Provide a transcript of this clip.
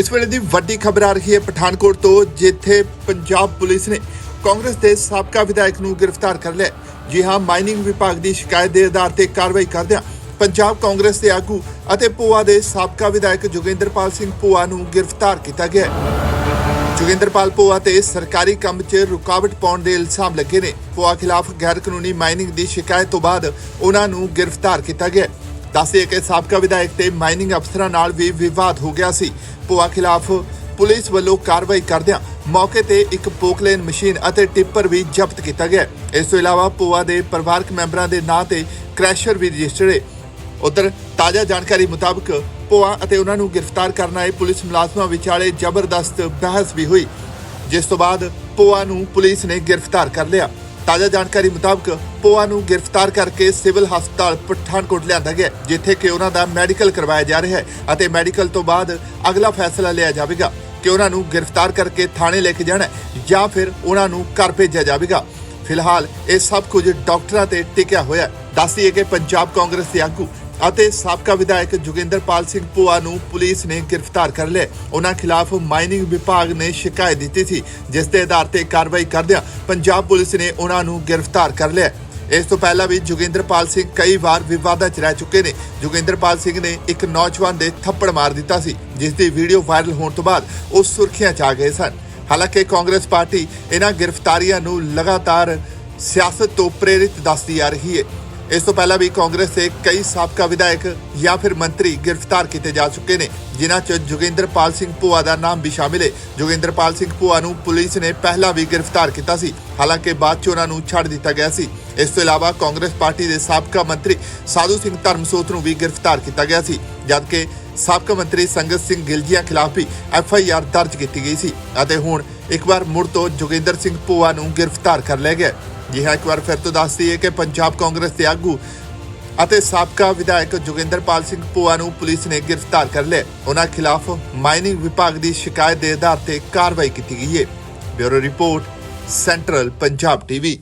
ਇਸ ਵੇਲੇ ਦੀ ਵੱਡੀ ਖਬਰ ਆ ਰਹੀ ਹੈ ਪਠਾਨਕੋਟ ਤੋਂ, ਜਿੱਥੇ ਪੰਜਾਬ ਪੁਲਿਸ ਨੇ ਕਾਂਗਰਸ ਦੇ ਸਾਬਕਾ ਵਿਧਾਇਕ ਨੂੰ ਗ੍ਰਿਫਤਾਰ ਕਰ ਲਿਆ। ਜੀ ਹਾਂ, ਮਾਈਨਿੰਗ ਵਿਭਾਗ ਦੀ ਸ਼ਿਕਾਇਤ ਦੇ ਆਧਾਰ ਤੇ ਕਾਰਵਾਈ ਕਰਦਿਆਂ ਪੰਜਾਬ ਕਾਂਗਰਸ ਦੇ ਆਗੂ ਅਤੇ ਪੋਆ ਦੇ ਸਾਬਕਾ ਵਿਧਾਇਕ ਜੋਗਿੰਦਰਪਾਲ ਸਿੰਘ ਪੋਆ ਨੂੰ ਗ੍ਰਿਫਤਾਰ ਕੀਤਾ ਗਿਆ ਜੋਗਿੰਦਰਪਾਲ ਪੋਆ ਤੇ ਸਰਕਾਰੀ ਕੰਮ 'ਚ ਰੁਕਾਵਟ ਪਾਉਣ ਦੇ ਇਲਜ਼ਾਮ ਲੱਗੇ ਨੇ। ਪੋਆ ਖਿਲਾਫ ਗੈਰ ਕਾਨੂੰਨੀ ਮਾਈਨਿੰਗ ਦੀ ਸ਼ਿਕਾਇਤ ਤੋਂ ਬਾਅਦ ਉਹਨਾਂ ਨੂੰ ਗ੍ਰਿਫਤਾਰ ਕੀਤਾ ਗਿਆ ਦੱਸਦੇ ਕਿ ਸਾਬਕਾ ਵਿਧਾਇਕ ਤੇ ਮਾਈਨਿੰਗ ਅਫਸਰਾਂ ਨਾਲ ਵੀ ਵਿਵਾਦ ਹੋ ਗਿਆ ਸੀ। ਭੋਆ ਖਿਲਾਫ ਪੁਲਿਸ ਵੱਲੋਂ ਕਾਰਵਾਈ ਕਰਦਿਆਂ ਮੌਕੇ ਤੇ ਇੱਕ ਪੋਕਲੇਨ ਮਸ਼ੀਨ ਅਤੇ ਟਿੱਪਰ ਵੀ ਜ਼ਬਤ ਕੀਤਾ ਗਿਆ। ਇਸ ਤੋਂ ਇਲਾਵਾ ਭੋਆ ਦੇ ਪਰਿਵਾਰਕ ਮੈਂਬਰਾਂ ਦੇ ਨਾਂ ਤੇ ਕ੍ਰੈਸ਼ਰ ਵੀ ਰਜਿਸਟਰਡ ਹੈ ਉਧਰ ਤਾਜ਼ਾ ਜਾਣਕਾਰੀ ਮੁਤਾਬਕ ਭੋਆ ਅਤੇ ਉਹਨਾਂ ਨੂੰ ਗ੍ਰਿਫਤਾਰ ਕਰਨ ਆਏ ਪੁਲਿਸ ਮੁਲਾਜ਼ਮਾਂ ਵਿਚਾਲੇ ਜ਼ਬਰਦਸਤ ਬਹਿਸ ਵੀ ਹੋਈ, ਜਿਸ ਤੋਂ ਬਾਅਦ ਭੋਆ ਨੂੰ ਪੁਲਿਸ ਨੇ ਗ੍ਰਿਫਤਾਰ ਕਰ ਲਿਆ। ਤਾਜ਼ਾ ਜਾਣਕਾਰੀ ਮੁਤਾਬਕ ਪੋਆ ਨੂੰ ਗ੍ਰਿਫਤਾਰ ਕਰਕੇ ਸਿਵਲ ਹਸਪਤਾਲ ਪਠਾਨਕੋਟ ਲਿਆਂਦਾ ਗਿਆ, ਜਿੱਥੇ ਕਿ ਉਹਨਾਂ ਦਾ ਮੈਡੀਕਲ ਕਰਵਾਇਆ ਜਾ ਰਿਹਾ ਹੈ ਅਤੇ ਮੈਡੀਕਲ ਤੋਂ ਬਾਅਦ ਅਗਲਾ ਫੈਸਲਾ ਲਿਆ ਜਾਵੇਗਾ ਕਿ ਉਹਨਾਂ ਨੂੰ ਗ੍ਰਿਫਤਾਰ ਕਰਕੇ ਥਾਣੇ ਲੈ ਕੇ ਜਾਣਾ ਜਾਂ ਫਿਰ ਉਹਨਾਂ ਨੂੰ ਘਰ ਭੇਜਿਆ ਜਾਵੇਗਾ। ਫਿਲਹਾਲ ਇਹ ਸਭ ਕੁਝ ਡਾਕਟਰਾਂ ਤੇ ਟਿਕਿਆ ਹੋਇਆ ਦੱਸਦੀਏ ਕਿ ਪੰਜਾਬ ਕਾਂਗਰਸ ਦੇ ਆਗੂ ਅਤੇ ਸਾਬਕਾ ਵਿਧਾਇਕ ਜੋਗਿੰਦਰਪਾਲ ਸਿੰਘ ਪੋਆ ਨੂੰ ਪੁਲਿਸ ਨੇ ਗ੍ਰਿਫਤਾਰ ਕਰ ਲਿਆ। ਉਹਨਾਂ ਖਿਲਾਫ ਮਾਈਨਿੰਗ ਵਿਭਾਗ ਨੇ ਸ਼ਿਕਾਇਤ ਦਿੱਤੀ ਸੀ, ਜਿਸ ਦੇ ਆਧਾਰ ਤੇ ਕਾਰਵਾਈ ਕਰਦਿਆਂ ਪੰਜਾਬ ਪੁਲਿਸ ਨੇ ਉਹਨਾਂ ਨੂੰ ਗ੍ਰਿਫਤਾਰ ਕਰ ਲਿਆ। ਇਸ ਤੋਂ ਪਹਿਲਾਂ ਵੀ ਜੋਗਿੰਦਰਪਾਲ ਸਿੰਘ ਕਈ ਵਾਰ ਵਿਵਾਦਾਂ 'ਚ ਰਹਿ ਚੁੱਕੇ ਨੇ। ਜੋਗਿੰਦਰਪਾਲ ਸਿੰਘ ਨੇ ਇੱਕ ਨੌਜਵਾਨ ਦੇ ਥੱਪੜ ਮਾਰ ਦਿੱਤਾ ਸੀ, ਜਿਸ ਦੀ ਵੀਡੀਓ ਵਾਇਰਲ ਹੋਣ ਤੋਂ ਬਾਅਦ ਉਹ ਸੁਰਖੀਆਂ 'ਚ ਆ ਗਏ ਸਨ। ਹਾਲਾਂਕਿ ਕਾਂਗਰਸ ਪਾਰਟੀ ਇਹਨਾਂ ਗ੍ਰਿਫਤਾਰੀਆਂ ਨੂੰ ਲਗਾਤਾਰ ਸਿਆਸਤ ਤੋਂ ਪ੍ਰੇਰਿਤ ਦੱਸਦੀ ਆ ਰਹੀ ਹੈ। ਇਸ ਤੋਂ ਪਹਿਲਾਂ ਵੀ ਕਾਂਗਰਸ ਦੇ ਕਈ ਸਾਬਕਾ ਵਿਧਾਇਕ ਜਾਂ ਫਿਰ ਮੰਤਰੀ ਗ੍ਰਿਫਤਾਰ ਕੀਤੇ ਜਾ ਚੁੱਕੇ ਨੇ, ਜਿਨ੍ਹਾਂ 'ਚ ਜੋਗਿੰਦਰਪਾਲ ਸਿੰਘ ਭੂਆ ਦਾ ਨਾਮ ਵੀ ਸ਼ਾਮਿਲ ਹੈ ਜੋਗਿੰਦਰਪਾਲ ਸਿੰਘ ਭੂਆ ਨੂੰ ਪੁਲਿਸ ਨੇ ਪਹਿਲਾਂ ਵੀ ਗ੍ਰਿਫਤਾਰ ਕੀਤਾ ਸੀ, ਹਾਲਾਂਕਿ ਬਾਅਦ 'ਚ ਉਹਨਾਂ ਨੂੰ ਛੱਡ ਦਿੱਤਾ ਗਿਆ ਸੀ। ਇਸ ਤੋਂ ਇਲਾਵਾ ਕਾਂਗਰਸ ਪਾਰਟੀ ਦੇ ਸਾਬਕਾ ਮੰਤਰੀ ਸਾਧੂ ਸਿੰਘ ਧਰਮਸੋਤ ਨੂੰ ਵੀ ਗ੍ਰਿਫਤਾਰ ਕੀਤਾ ਗਿਆ ਸੀ, ਜਦਕਿ ਸਾਬਕਾ ਮੰਤਰੀ ਸੰਗਤ ਸਿੰਘ ਗਿਲਜੀਆਂ ਖਿਲਾਫ ਵੀ ਐਫ ਆਈ ਆਰ ਦਰਜ ਕੀਤੀ ਗਈ ਸੀ ਅਤੇ ਹੁਣ ਇੱਕ ਵਾਰ ਮੁੜ ਤੋਂ ਜੋਗਿੰਦਰ ਸਿੰਘ ਭੂਆ ਨੂੰ ਗ੍ਰਿਫਤਾਰ ਕਰ ਲਿਆ ਗਿਆ ਜੀ ਹਾਂ ਇੱਕ ਵਾਰ ਫਿਰ ਤੋਂ ਦੱਸ ਦਈਏ ਕਿ ਪੰਜਾਬ ਕਾਂਗਰਸ ਦੇ ਆਗੂ ਅਤੇ ਸਾਬਕਾ ਵਿਧਾਇਕ ਜੋਗਿੰਦਰਪਾਲ ਸਿੰਘ ਪੋਆ ਨੂੰ ਪੁਲਿਸ ਨੇ ਗ੍ਰਿਫਤਾਰ ਕਰ ਲਿਆ ਉਹਨਾਂ ਖਿਲਾਫ ਮਾਈਨਿੰਗ ਵਿਭਾਗ ਦੀ ਸ਼ਿਕਾਇਤ ਦੇ ਆਧਾਰ ਤੇ ਕਾਰਵਾਈ ਕੀਤੀ ਗਈ ਹੈ। Bureau report, central Punjab TV.